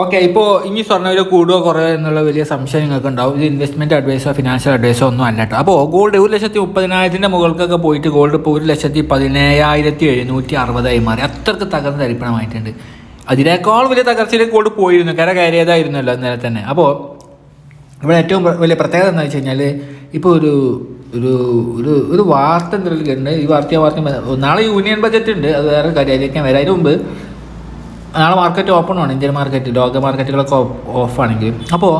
Okay ഇപ്പോൾ ഇനി സ്വർണവില കൂടുകയോ കുറയോ എന്നുള്ള വലിയ സംശയം നിങ്ങൾക്ക് ഉണ്ടാവും ഇത് ഇൻവെസ്റ്റ്മെന്റ് അഡ്വൈസോ ഫിനാൻഷ്യൽ അഡ്വൈസോ ഒന്നും അല്ല കേട്ടോ അപ്പോൾ ഗോൾഡ് ഒരു ലക്ഷത്തി മുപ്പതിനായിരത്തിന്റെ മുകൾക്കൊക്കെ പോയിട്ട് ഗോൾഡ് ഇപ്പോൾ ഒരു ലക്ഷത്തി പതിനേഴായിരത്തി എഴുന്നൂറ്റി അറുപതായി മാറി. അത്രയ്ക്ക് തകർന്ന് തരിപ്പണമായിട്ടുണ്ട്. അതിനേക്കാൾ വലിയ തകർച്ചയിലേക്ക് ഗോൾഡ് പോയിരുന്നു. കര കയറിയതായിരുന്നല്ലോ ഇന്നലെ തന്നെ. അപ്പോൾ ഇവിടെ ഏറ്റവും വലിയ പ്രത്യേകത എന്താ വെച്ച് കഴിഞ്ഞാൽ ഇപ്പോൾ ഒരു ഒരു ഒരു ഒരു വാർത്ത എന്തെങ്കിലും കേട്ടിട്ടുണ്ട് ഈ വാർത്ത ആ വാർത്ത നാളെ യൂണിയൻ ബജറ്റ് ഉണ്ട്. അത് വേറെ കാര്യം അതിലേക്ക് വരാം. അതിന് മുമ്പ് നാളെ മാർക്കറ്റ് ഓപ്പൺ ആണ്. ഇന്ത്യൻ മാർക്കറ്റ് ലോക മാർക്കറ്റുകളൊക്കെ ഓഫ് ആണെങ്കിലും. അപ്പോൾ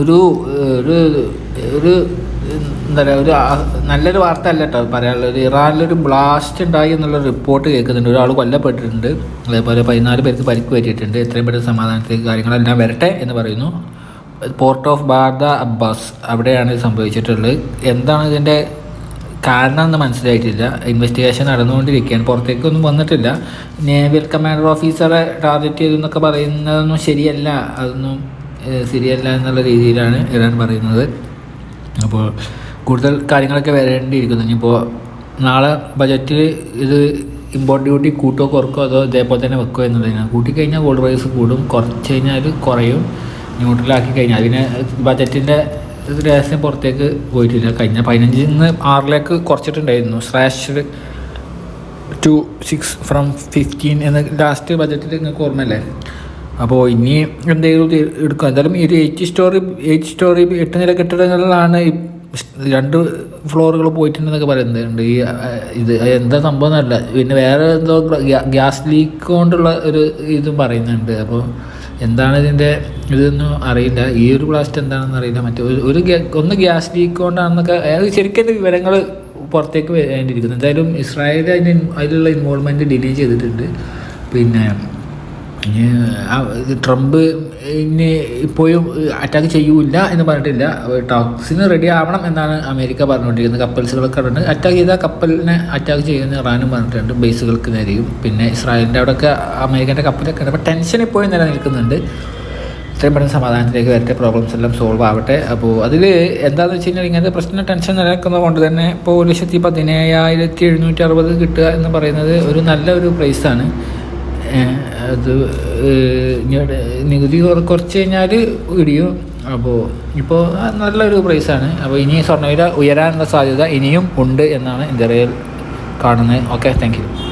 ഒരു ഒരു ഒരു എന്താ പറയുക ഒരു നല്ലൊരു വാർത്ത അല്ല കേട്ടോ പറയാനുള്ളത്. ഇറാനിലൊരു ബ്ലാസ്റ്റ് ഉണ്ടായി എന്നുള്ള റിപ്പോർട്ട് കേൾക്കുന്നുണ്ട്. ഒരാൾ കൊല്ലപ്പെട്ടിട്ടുണ്ട്. അതേപോലെ പതിനാല് പേർക്ക് പരിക്ക് പറ്റിയിട്ടുണ്ട്. എത്രയും പെട്ടെന്ന് സമാധാനത്തിലേക്ക് കാര്യങ്ങളെല്ലാം വരട്ടെ എന്ന് പറയുന്നു. പോർട്ട് ഓഫ് ബാർദ അബ്ബാസ് അവിടെയാണ് സംഭവിച്ചിട്ടുള്ളത്. എന്താണ് ഇതിന്റെ കാരണം എന്ന് മനസ്സിലായിട്ടില്ല. ഇൻവെസ്റ്റിഗേഷൻ നടന്നുകൊണ്ടിരിക്കുകയാണ്. പുറത്തേക്കൊന്നും വന്നിട്ടില്ല. നേവൽ കമാൻഡർ ഓഫീസറെ ടാർഗറ്റ് ചെയ്തു എന്നൊക്കെ പറയുന്നതൊന്നും ശരിയല്ല. അതൊന്നും ശരിയല്ല എന്നുള്ള രീതിയിലാണ് ഇറാൻ പറയുന്നത്. അപ്പോൾ കൂടുതൽ കാര്യങ്ങളൊക്കെ വരേണ്ടിയിരിക്കുന്നു. ഇനിയിപ്പോൾ നാളെ ബജറ്റിൽ ഇത് ഇമ്പോർട്ട് ഡ്യൂട്ടി കൂട്ടോ കുറക്കോ അതോ ഇതേപോലെ തന്നെ വെക്കോ എന്നുള്ളതിനാണ്. കൂട്ടിക്കഴിഞ്ഞാൽ ഗോൾഡ് പ്രൈസ് കൂടും. കുറച്ച് കഴിഞ്ഞാൽ കുറയും. ന്യൂട്രലാക്കി കഴിഞ്ഞാൽ. അതിന് ബജറ്റിന്റെ രഹസ്യം പുറത്തേക്ക് പോയിട്ടില്ല. കഴിഞ്ഞ പതിനഞ്ചിൽ നിന്ന് ആറിലേക്ക് കുറച്ചിട്ടുണ്ടായിരുന്നു. Slash to six from fifteen എന്ന് ലാസ്റ്റ് ബജറ്റിൽ നിങ്ങൾക്ക് ഓർമ്മയല്ലേ? അപ്പോൾ ഇനി എന്തെങ്കിലും എടുക്കുക എന്തായാലും ഈ ഒരു എയ്റ്റ് സ്റ്റോറി എയ്റ്റ് സ്റ്റോറി എട്ട് നില കെട്ടിടങ്ങളിലാണ് രണ്ട് ഫ്ലോറുകൾ പോയിട്ടുണ്ടെന്നൊക്കെ പറയുന്നുണ്ട്. ഈ ഇത് എന്താ സംഭവം എന്നല്ല. പിന്നെ വേറെ എന്തോ ഗ്യാസ് ലീക്ക് കൊണ്ടുള്ള ഒരു ഇതും പറയുന്നുണ്ട്. അപ്പോൾ എന്താണ് ഇതിന്റെ ഇതൊന്നും അറിയില്ല. ഈ ഒരു ബ്ലാസ്റ്റ് എന്താണെന്ന് അറിയില്ല. മറ്റേ ഒരു ഒന്ന് ഗ്യാസ് ലീക്ക് കൊണ്ടാണെന്നൊക്കെ അത് ശരിക്കും വിവരങ്ങൾ പുറത്തേക്ക് വേണ്ടിയിരിക്കുന്നു. എന്തായാലും ഇസ്രായേൽ അതിന് അതിലുള്ള ഇൻവോൾവ്മെന്റ് ഡിലേ ചെയ്തിട്ടുണ്ട്. പിന്നെ ഇനി ട്രംപ് ഇനി ഇപ്പോഴും അറ്റാക്ക് ചെയ്യൂല എന്ന് പറഞ്ഞിട്ടില്ല. ടോക്സിന് റെഡി ആവണം എന്നാണ് അമേരിക്ക പറഞ്ഞുകൊണ്ടിരിക്കുന്നത്. കപ്പൽസുകളൊക്കെ ഉണ്ട്. അറ്റാക്ക് ചെയ്താൽ കപ്പലിനെ അറ്റാക്ക് ചെയ്യുമെന്ന് ഇറാനും പറഞ്ഞിട്ടുണ്ട്. ബേസുകൾക്ക് നേരെയും. പിന്നെ ഇസ്രായേലിന്റെ അവിടെയൊക്കെ അമേരിക്കന്റെ കപ്പലൊക്കെ ഉണ്ട്. അപ്പോൾ ടെൻഷൻ ഇപ്പോഴും നിലനിൽക്കുന്നുണ്ട്. ഇത്രയും പെട്ടെന്ന് സമാധാനത്തിലേക്ക് വരട്ടെ. പ്രോബ്ലംസ് എല്ലാം സോൾവ് ആവട്ടെ. അപ്പോൾ അതിൽ എന്താണെന്ന് വെച്ച് കഴിഞ്ഞാൽ ഇങ്ങനത്തെ പ്രശ്നം ടെൻഷൻ നിലനിൽക്കുന്നത് കൊണ്ട് തന്നെ ഇപ്പോൾ ഒരു ലക്ഷത്തി പതിനേഴായിരത്തി എഴുന്നൂറ്റി അറുപത് കിട്ടുക എന്ന് പറയുന്നത് ഒരു നല്ലൊരു പ്രൈസാണ് അത് നികുതി കുറ- കുറച്ച് കഴിഞ്ഞാൽ ഇടിയും. അപ്പോൾ ഇപ്പോൾ നല്ലൊരു പ്രൈസാണ്. അപ്പോൾ ഇനി സ്വർണവില ഉയരാനുള്ള സാധ്യത ഇനിയും ഉണ്ട് എന്നാണ് എന്റെ കാണുന്നത്. Okay thank you.